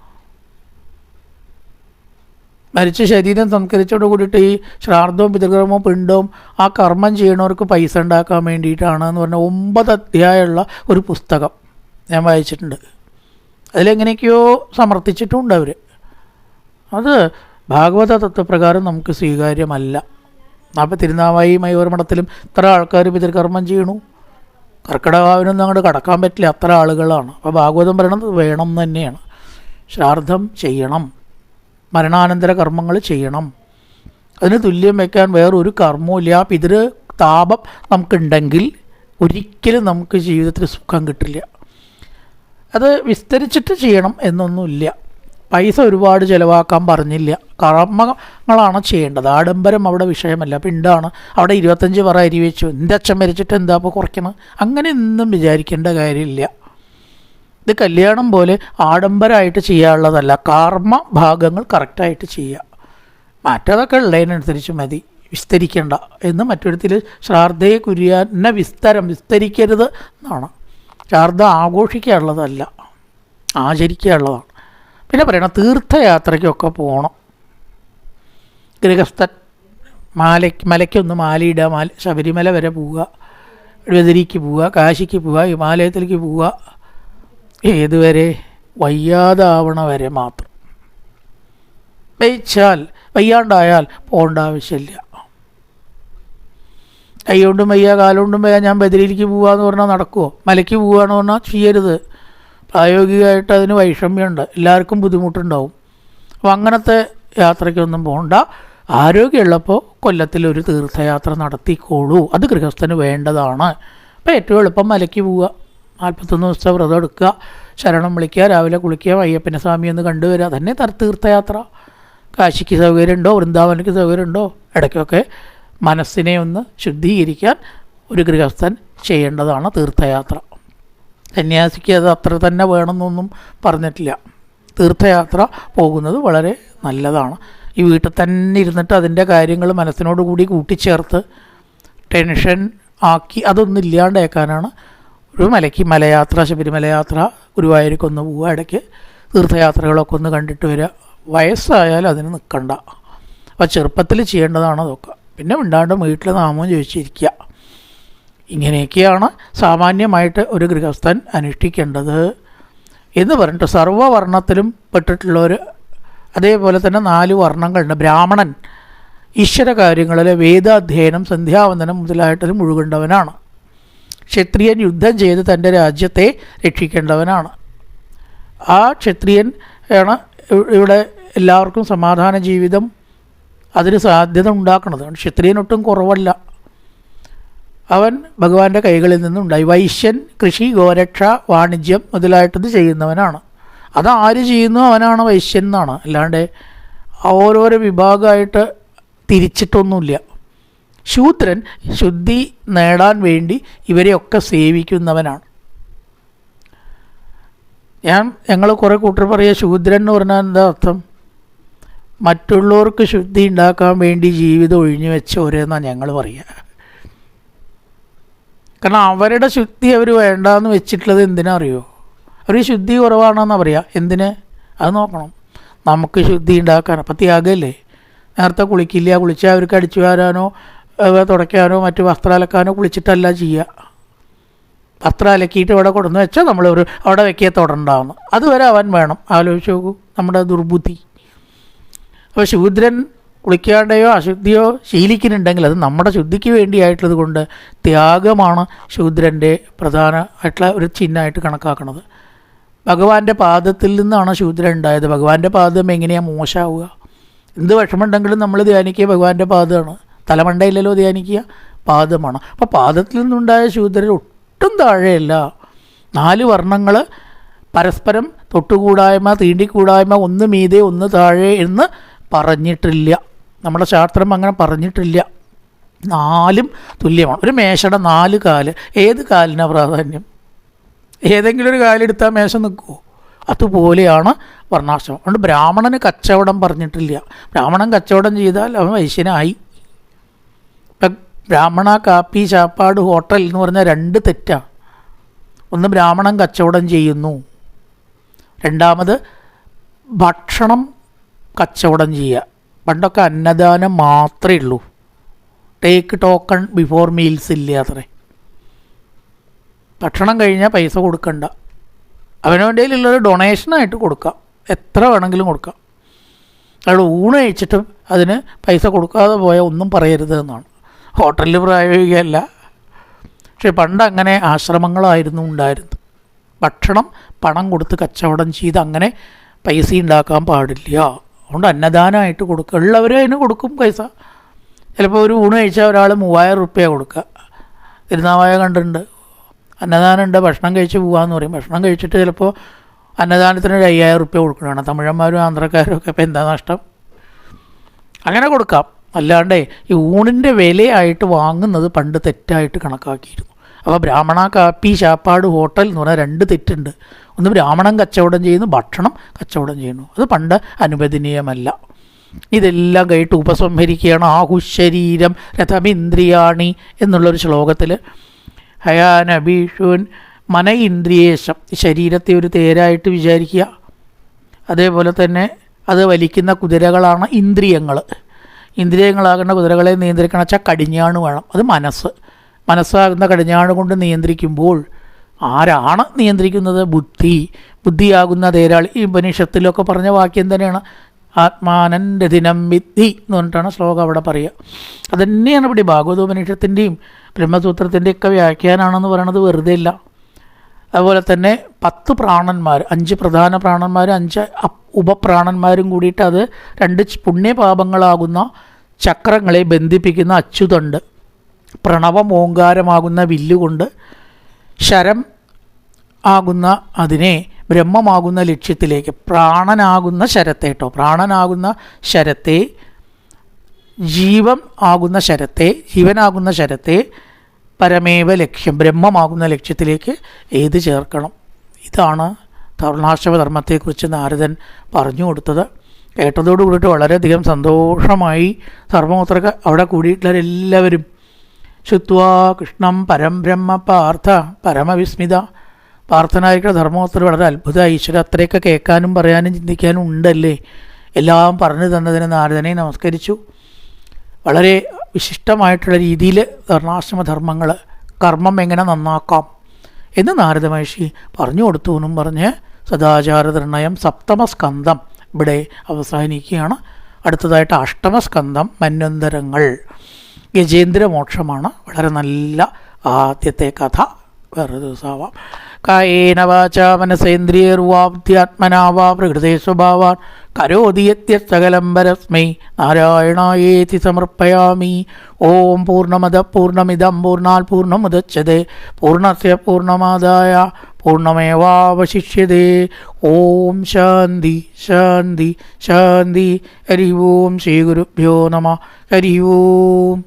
മരിച്ച ശരീരം സംസ്കരിച്ചോട് കൂടിയിട്ട് ഈ ശ്രാദ്ധവും പിതൃകർമ്മവും പിണ്ടവും ആ കർമ്മം ചെയ്യണവർക്ക് പൈസ ഉണ്ടാക്കാൻ വേണ്ടിയിട്ടാണ് എന്ന് പറഞ്ഞ ഒമ്പത് അധ്യായമുള്ള ഒരു പുസ്തകം ഞാൻ വായിച്ചിട്ടുണ്ട്. അതിലെങ്ങനെയൊക്കെയോ സമർത്ഥിച്ചിട്ടുണ്ട് അവർ അത് ഭാഗവത തത്വപ്രകാരം നമുക്ക് സ്വീകാര്യമല്ല. അപ്പോൾ തിരുനാവായി മയൂർ മഠത്തിലും ഇത്ര ആൾക്കാർ പിതൃകർമ്മം ചെയ്യണു. കർക്കിടകാവിനൊന്നും അങ്ങോട്ട് കടക്കാൻ പറ്റില്ല അത്ര ആളുകളാണ്. അപ്പോൾ ഭാഗവതം പറയണത് വേണം തന്നെയാണ്. ശ്രാദ്ധം ചെയ്യണം. മരണാനന്തര കർമ്മങ്ങൾ ചെയ്യണം. അതിന് തുല്യം വയ്ക്കാൻ വേറൊരു കർമ്മവും ഇല്ല പിതൃ താപം നമുക്കുണ്ടെങ്കിൽ ഒരിക്കലും നമുക്ക് ജീവിതത്തിൽ സുഖം കിട്ടില്ല. അത് വിസ്തരിച്ചിട്ട് ചെയ്യണം എന്നൊന്നുമില്ല. പൈസ ഒരുപാട് ചിലവാക്കാൻ പറഞ്ഞില്ല. കർമ്മങ്ങളാണ് ചെയ്യേണ്ടത്. ആഡംബരം അവിടെ വിഷയമല്ല. പിണ്ടാണ് അവിടെ ഇരുപത്തഞ്ച് പറ അരി വെച്ചു. എന്റെ അച്ഛൻ മരിച്ചിട്ട് എന്താ അപ്പോൾ കുറയ്ക്കണം അങ്ങനെ ഒന്നും വിചാരിക്കേണ്ട കാര്യമില്ല. ഇത് കല്യാണം പോലെ ആഡംബരമായിട്ട് ചെയ്യാനുള്ളതല്ല. കർമ്മ ഭാഗങ്ങൾ കറക്റ്റായിട്ട് ചെയ്യുക. മറ്റതൊക്കെ ഉള്ളതിനനുസരിച്ച് മതി. വിസ്തരിക്കേണ്ട എന്ന് മറ്റൊരുത്തിൽ ശ്രാദ്ധയെ കുര്യാനെ വിസ്തരം വിസ്തരിക്കരുത് എന്നാണ്. ശ്രാദ്ധ ആഘോഷിക്കാനുള്ളതല്ല. ആചരിക്കാനുള്ളതാണ്. പിന്നെ പറയണം തീർത്ഥയാത്രയ്ക്കൊക്കെ പോകണം ഗൃഹസ്ഥൻ മാലയ്ക്ക് മലയ്ക്കൊന്ന് മാലയിടുക മാല ശബരിമല വരെ പോവുക ബദരിക്ക് പോവുക കാശിക്ക് പോവുക ഹിമാലയത്തിലേക്ക് പോവുക ഏതുവരെ വയ്യാതാവണ വരെ മാത്രം. വയ്ച്ചാൽ വയ്യാണ്ടായാൽ പോകേണ്ട ആവശ്യമില്ല. കൈകൊണ്ടും വയ്യ കാലുകൊണ്ടും വയ്യ ഞാൻ ബദരിയിലേക്ക് പോവാന്ന് പറഞ്ഞാൽ നടക്കുമോ മലയ്ക്ക് പോവുകയാണെന്ന് പറഞ്ഞാൽ ചെയ്യരുത്. പ്രായോഗികമായിട്ട് അതിന് വൈഷമ്യമുണ്ട്. എല്ലാവർക്കും ബുദ്ധിമുട്ടുണ്ടാവും. അപ്പോൾ അങ്ങനത്തെ യാത്രയ്ക്കൊന്നും പോകണ്ട ആരോഗ്യമുള്ളപ്പോൾ കൊല്ലത്തിൽ ഒരു തീർത്ഥയാത്ര നടത്തിക്കോളൂ. അത് ഗൃഹസ്ഥന് വേണ്ടതാണ്. അപ്പോൾ ഏറ്റവും എളുപ്പം മലയ്ക്ക് പോവുക. നാൽപ്പത്തൊന്ന് ദിവസത്തെ വ്രതം എടുക്കുക ശരണം വിളിക്കുക രാവിലെ കുളിക്കുക അയ്യപ്പനെ സ്വാമി എന്ന് കണ്ടുവരിക. തന്നെ തർ തീർത്ഥയാത്ര കാശിക്ക് സൗകര്യമുണ്ടോ? വൃന്ദാവനക്ക് സൗകര്യമുണ്ടോ? ഇടയ്ക്കൊക്കെ മനസ്സിനെ ഒന്ന് ശുദ്ധീകരിക്കാൻ ഒരു ഗൃഹസ്ഥൻ ചെയ്യേണ്ടതാണ് തീർത്ഥയാത്ര. സന്യാസിക്ക് അത് അത്ര തന്നെ വേണമെന്നൊന്നും പറഞ്ഞിട്ടില്ല. തീർത്ഥയാത്ര പോകുന്നത് വളരെ നല്ലതാണ്. ഈ വീട്ടിൽ തന്നെ ഇരുന്നിട്ട് അതിന്റെ കാര്യങ്ങൾ മനസ്സിനോട് കൂടി കൂട്ടിച്ചേർത്ത് ടെൻഷൻ ആക്കി അതൊന്നും ഇല്ലാണ്ടേക്കാനാണ് ഒരു മലയ്ക്ക് മലയാത്ര ശബരിമല യാത്ര ഗുരുവായൂർക്കൊന്ന് പോവുക. ഇടയ്ക്ക് തീർത്ഥയാത്രകളൊക്കെ ഒന്ന് കണ്ടിട്ട് വരിക. വയസ്സായാലും അതിന് നിൽക്കണ്ട. അപ്പോൾ ചെറുപ്പത്തിൽ ചെയ്യേണ്ടതാണ് അതൊക്കെ. പിന്നെ മിണ്ടാണ്ട് വീട്ടിൽ നാമവും ചോദിച്ചിരിക്കുക ഇങ്ങനെയൊക്കെയാണ് സാമാന്യമായിട്ട് ഒരു ഗൃഹസ്ഥൻ അനുഷ്ഠിക്കേണ്ടത്. എന്ന് പറഞ്ഞിട്ട് സർവവർണത്തിലും പെട്ടിട്ടുള്ളവർ അതേപോലെ തന്നെ നാല് വർണങ്ങളുണ്ട്. ബ്രാഹ്മണൻ ഈശ്വര കാര്യങ്ങളിൽ വേദാധ്യയനം സന്ധ്യാവന്ദനം മുതലായിട്ടൊരു മുഴുകേണ്ടവനാണ്. ക്ഷത്രിയൻ യുദ്ധം ചെയ്ത് തന്റെ രാജ്യത്തെ രക്ഷിക്കേണ്ടവനാണ്. ആ ക്ഷത്രിയൻ ആണ് ഇവിടെ എല്ലാവർക്കും സമാധാന ജീവിതം അതിന് സാധ്യത ഉണ്ടാക്കുന്നത്. ക്ഷത്രിയനൊട്ടും കുറവല്ല. അവൻ ഭഗവാന്റെ കൈകളിൽ നിന്നുണ്ടായി വൈശ്യൻ കൃഷി ഗോരക്ഷ വാണിജ്യം മുതലായിട്ടത് ചെയ്യുന്നവനാണ്. അത് ആര് ചെയ്യുന്നു അവനാണ് വൈശ്യൻ എന്നാണ്. അല്ലാണ്ട് ഓരോരോ വിഭാഗമായിട്ട് തിരിച്ചിട്ടൊന്നുമില്ല. ശൂദ്രൻ ശുദ്ധി നേടാൻ വേണ്ടി ഇവരെയൊക്കെ സേവിക്കുന്നവനാണ്. ഞാൻ ഞങ്ങൾ കുറേ കൂട്ടർ പറയുക ശൂദ്രൻ എന്ന് പറഞ്ഞാൽ എന്താ അർത്ഥം? മറ്റുള്ളവർക്ക് ശുദ്ധി ഉണ്ടാക്കാൻ വേണ്ടി ജീവിതം ഒഴിഞ്ഞു വെച്ച ഒരേന്നാണ് ഞങ്ങൾ പറയുക കാരണം അവരുടെ ശുദ്ധി അവർ വേണ്ടാന്ന് വെച്ചിട്ടുള്ളത് എന്തിനാ അറിയോ? അവർ ശുദ്ധി കുറവാണെന്നാണ് പറയുക എന്തിന്? അത് നോക്കണം. നമുക്ക് ശുദ്ധി ഉണ്ടാക്കാൻ. അപ്പം ത്യാഗമല്ലേ നേരത്തെ കുളിക്കില്ല കുളിച്ചാൽ അവർക്ക് അടിച്ചു വാരാനോ തുടയ്ക്കാനോ മറ്റു വസ്ത്രം അലക്കാനോ കുളിച്ചിട്ടല്ല ചെയ്യുക. വസ്ത്രം അലക്കിയിട്ട് ഇവിടെ കൊടുന്ന് വെച്ചാൽ നമ്മൾ ഒരു അവിടെ വെക്കിയ തുടണ്ടാവുന്നു അതുവരെ അവൻ വേണം. ആലോചിച്ച് നോക്കൂ. നമ്മുടെ ദുർബുദ്ധി. അപ്പോൾ ശൂദ്രൻ കുളിക്കാണ്ടയോ അശുദ്ധിയോ ശീലിക്കുന്നുണ്ടെങ്കിൽ അത് നമ്മുടെ ശുദ്ധിക്ക് വേണ്ടിയായിട്ടുള്ളത് കൊണ്ട് ത്യാഗമാണ് ശൂദ്രന്റെ പ്രധാനമായിട്ടുള്ള ഒരു ചിഹ്നമായിട്ട് കണക്കാക്കുന്നത് ഭഗവാന്റെ പാദത്തിൽ നിന്നാണ് ശൂദ്രൻ ഉണ്ടായത്. ഭഗവാന്റെ പാദം എങ്ങനെയാണ് മോശമാവുക എന്ത് വിഷമമുണ്ടെങ്കിലും നമ്മൾ ധ്യാനിക്കുക ഭഗവാന്റെ പാദമാണ് തലമണ്ടയില്ലല്ലോ ധ്യാനിക്കുക. പാദമാണ്. അപ്പോൾ പാദത്തിൽ നിന്നുണ്ടായ ശൂദ്രർ ഒട്ടും താഴെയല്ല. നാല് വർണങ്ങൾ പരസ്പരം തൊട്ടുകൂടായ്മ തീണ്ടിക്കൂടായ്മ ഒന്ന് മീതെ ഒന്ന് താഴെ എന്ന് പറഞ്ഞിട്ടില്ല. നമ്മുടെ ശാസ്ത്രം അങ്ങനെ പറഞ്ഞിട്ടില്ല. നാലും തുല്യമാണ്. ഒരു മേശയുടെ നാല് കാൽ. ഏത് കാലിനാണ് പ്രാധാന്യം? ഏതെങ്കിലും ഒരു കാലെടുത്താൽ മേശ നിൽക്കുമോ അതുപോലെയാണ് വർണാശ്രമം. അതുകൊണ്ട് ബ്രാഹ്മണന് കച്ചവടം പറഞ്ഞിട്ടില്ല. ബ്രാഹ്മണൻ കച്ചവടം ചെയ്താൽ അവൻ വൈശ്യനായി ഇപ്പം ബ്രാഹ്മണ കാപ്പി ചാപ്പാട് ഹോട്ടൽ എന്ന് പറഞ്ഞാൽ രണ്ട് തെറ്റാണ് ഒന്ന് ബ്രാഹ്മണൻ കച്ചവടം ചെയ്യുന്നു. രണ്ടാമത് ഭക്ഷണം കച്ചവടം ചെയ്യുക. പണ്ടൊക്കെ അന്നദാനം മാത്രമേ ഉള്ളൂ. ടേക്ക് ടോക്കൺ ബിഫോർ മീൽസ് ഇല്ല അത്രേ. ഭക്ഷണം കഴിഞ്ഞാൽ പൈസ കൊടുക്കണ്ട. അവനവന്റെ കയ്യിലുള്ളൊരു ഡൊണേഷനായിട്ട് കൊടുക്കാം. എത്ര വേണമെങ്കിലും കൊടുക്കാം. അയാൾ ഊണ് കഴിച്ചിട്ട് അതിന് പൈസ കൊടുക്കാതെ പോയാൽ ഒന്നും പറയരുത് എന്നാണ്. ഹോട്ടലിൽ പ്രായോഗികമല്ല. പക്ഷെ പണ്ട് അങ്ങനെ ആശ്രമങ്ങളായിരുന്നു ഉണ്ടായിരുന്നത്. ഭക്ഷണം പണം കൊടുത്ത് കച്ചവടം ചെയ്ത് അങ്ങനെ പൈസ ഉണ്ടാക്കാൻ പാടില്ല. അതുകൊണ്ട് അന്നദാനമായിട്ട് കൊടുക്കുക. ഉള്ളവർ അതിന് കൊടുക്കും പൈസ. ചിലപ്പോൾ ഒരു ഊണ് കഴിച്ചാൽ ഒരാൾ മൂവായിരം റുപ്യ കൊടുക്കുക. തിരുനാവായ കണ്ടിട്ടുണ്ട്. അന്നദാനം ഉണ്ട് ഭക്ഷണം കഴിച്ച് പോകാമെന്ന് പറയും. ഭക്ഷണം കഴിച്ചിട്ട് ചിലപ്പോൾ അന്നദാനത്തിന് ഒരു അയ്യായിരം റുപ്യ കൊടുക്കണതാണ്. തമിഴന്മാരും ആന്ധ്രക്കാരും ഒക്കെ ഇപ്പോൾ എന്താ നഷ്ടം? അങ്ങനെ കൊടുക്കാം. അല്ലാണ്ടേ ഈ ഊണിന്റെ വിലയായിട്ട് വാങ്ങുന്നത് പണ്ട് തെറ്റായിട്ട് കണക്കാക്കിയിരുന്നു. അപ്പോൾ ബ്രാഹ്മണ കാപ്പി ചാപ്പാട് ഹോട്ടൽ എന്ന് പറഞ്ഞാൽ രണ്ട് തെറ്റുണ്ട്. ഒന്ന് ബ്രാഹ്മണൻ കച്ചവടം ചെയ്യുന്നു ഭക്ഷണം കച്ചവടം ചെയ്യുന്നു. അത് പണ്ട് അനുവദനീയമല്ല. ഇതെല്ലാം കഴിഞ്ഞിട്ട് ഉപസംഹരിക്കുകയാണ്. ആഹുശരീരം രഥമിന്ദ്രിയാണി എന്നുള്ളൊരു ശ്ലോകത്തിൽ ഹയാന ഭീഷുൻ മന ഇന്ദ്രിയേശം ശരീരത്തെ ഒരു തേരായിട്ട് വിചാരിക്കുക. അതേപോലെ തന്നെ അത് വലിക്കുന്ന കുതിരകളാണ് ഇന്ദ്രിയങ്ങൾ ഇന്ദ്രിയങ്ങളാകുന്ന കുതിരകളെ നിയന്ത്രിക്കണം വെച്ചാൽ കടിഞ്ഞാണ് വേണം. അത് മനസ്സ്. മനസ്സാകുന്ന കടിഞ്ഞാണ് കൊണ്ട് നിയന്ത്രിക്കുമ്പോൾ ആരാണ് നിയന്ത്രിക്കുന്നത്? ബുദ്ധി. ബുദ്ധിയാകുന്ന തേരാളി. ഈ ഉപനിഷത്തിലൊക്കെ പറഞ്ഞ വാക്യം തന്നെയാണ്. ആത്മാനന്റെ ദിനം വിദ്ധി എന്ന് പറഞ്ഞിട്ടാണ് ശ്ലോകം അവിടെ പറയുക. അതുതന്നെയാണ് ഇവിടെ ഭാഗവതോപനിഷത്തിന്റെയും ബ്രഹ്മസൂത്രത്തിന്റെയൊക്കെ വ്യാഖ്യാനാണെന്ന് പറയണത് വെറുതെ ഇല്ല. അതുപോലെ തന്നെ പത്ത് പ്രാണന്മാർ അഞ്ച് പ്രധാന പ്രാണന്മാരും അഞ്ച് ഉപപ്രാണന്മാരും കൂടിയിട്ട് അത് രണ്ട് പുണ്യപാപങ്ങളാകുന്ന ചക്രങ്ങളെ ബന്ധിപ്പിക്കുന്ന അച്യുതണ്ട്. പ്രണവം ഓങ്കാരമാകുന്ന വില്ലുകൊണ്ട് ശരം ആകുന്ന അതിനെ ബ്രഹ്മമാകുന്ന ലക്ഷ്യത്തിലേക്ക്. പ്രാണനാകുന്ന ശരത്തെ കേട്ടോ പ്രാണനാകുന്ന ശരത്തെ ജീവൻ ആകുന്ന ശരത്തെ ജീവനാകുന്ന ശരത്തെ പരമേവ ലക്ഷ്യം. ബ്രഹ്മമാകുന്ന ലക്ഷ്യത്തിലേക്ക് ഏത് ചേർക്കണം? ഇതാണ് തരുണാശ്രമ ധർമ്മത്തെക്കുറിച്ച് നാരദൻ പറഞ്ഞു കൊടുത്തത്. കേട്ടതോട് കൂടിയിട്ട് വളരെയധികം സന്തോഷമായി സർവമൂത്രക്ക് അവിടെ കൂടിയിട്ടുള്ളവരെല്ലാവരും. ശുത്വാ കൃഷ്ണം പരം ബ്രഹ്മ പാർത്ഥ പരമവിസ്മിത. പാർത്ഥനായിരിക്കുന്ന ധർമ്മോത്തർ വളരെ അത്ഭുതമായി ഈശ്വര അത്രയൊക്കെ കേൾക്കാനും പറയാനും ചിന്തിക്കാനും ഉണ്ടല്ലേ? എല്ലാം പറഞ്ഞു തന്നതിന് നാരദനെ നമസ്കരിച്ചു. വളരെ വിശിഷ്ടമായിട്ടുള്ള രീതിയിൽ വർണാശ്രമധർമ്മങ്ങൾ കർമ്മം എങ്ങനെ നന്നാക്കാം എന്ന് നാരദ മഹർഷി പറഞ്ഞു കൊടുത്തു എന്നും പറഞ്ഞ് സദാചാര നിർണയം സപ്തമസ്കന്ധം. ഇവിടെ അവസാനിക്കുകയാണ്. അടുത്തതായിട്ട് അഷ്ടമസ്കന്ധം മന്വന്തരങ്ങൾ. ഗജേന്ദ്രമോക്ഷമാണ്. വളരെ നല്ല ആദ്യത്തെ കഥ. വേറെ ദിവസമാവാം കായേന വാച മനസേന്ദ്രിയർവാബ്ധ്യാത്മനാ വാ പ്രകൃതേ സ്വഭാവാൻ കരോതി യത്യസകലം പരസ്മൈ നാരായണായേതി സമർപ്പയാമി ഓം പൂർണ്ണമത പൂർണ്ണമിദം പൂർണ്ണാൽ പൂർണ്ണമുദച്യത്തെ പൂർണ്ണസ്യ പൂർണ്ണമാദായ പൂർണ്ണമേവാവശിഷ്യത്തെ ഓം ശാന്തി ശാന്തി ശാന്തി ഹരി ഓം ശ്രീ ഗുരുഭ്യോ നമ ഹരി ഓം